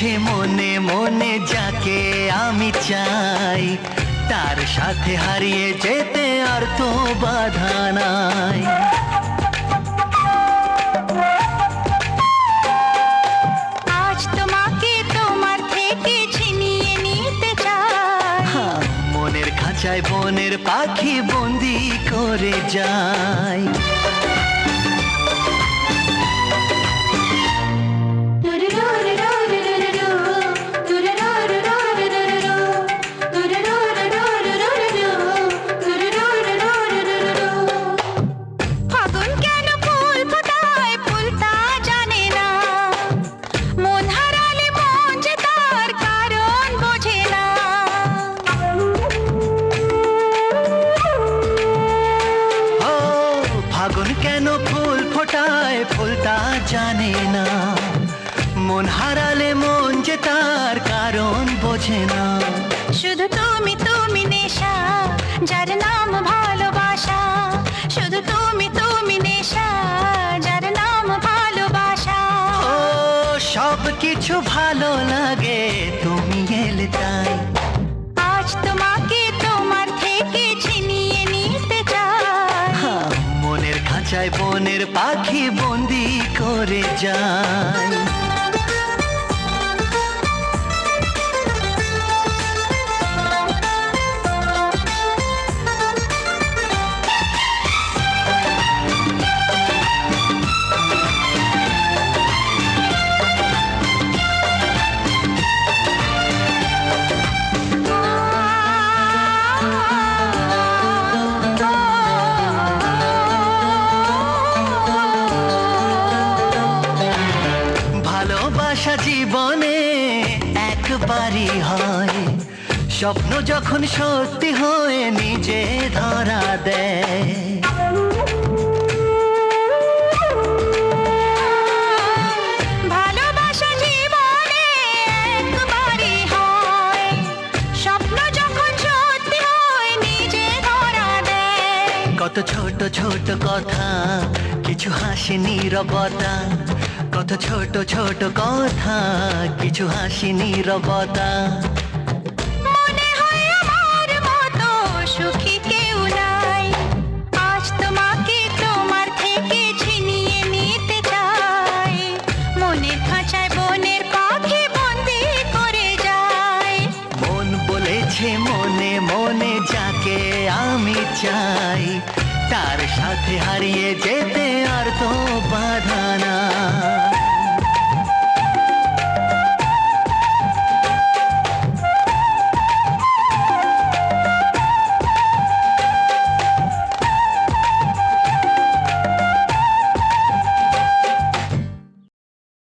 বলেছে মনে মনে যাকে আমি চাই। তার সাথে হারিয়ে যেতে আর তো বাধা নাই। আজ তোমাকে তোমার থেকে ছিনিয়ে নিতে চাই। মনের খাঁচায় বনের পাখি বন্দি করে যায়। ফুল ফোটায় ফুলটা জানে না। মন হারালে মন যে তার কারণ বোঝে না। শুধু তুমি তুমি নেশা যার নাম ভালোবাসা। শুধু তুমি তুমি নেশা যার নাম ভালোবাসা। ও সব কিছু ভালো লাগে তুমি এলে তাই। খাঁচায় বনের পাখি বন্দি করে যায়। একবারই হয়। স্বপ্ন যখন সত্যি হয়ে নিজে ধরা দেয়। ভালোবাসা জীবনে একবারই হয়। স্বপ্ন যখন সত্যি হয় নিজে ধরা দেয়। কত ছোট ছোট কথা কিছু হাসি নীরবতা কত ছোট ছোট কথা কিছু হাসি নীরবতা। মনে হয় আমার মতো সুখী কেউ নাই। আজ তোমাকে তোমার থেকে ছিনিয়ে নিতে চাই। খাঁচায় বনের পাখি বন্দি করে যায়। মন বলেছে মনে মনে যাকে আমি চাই। তার সাথে হারিয়ে যেতে আর তো বাধা না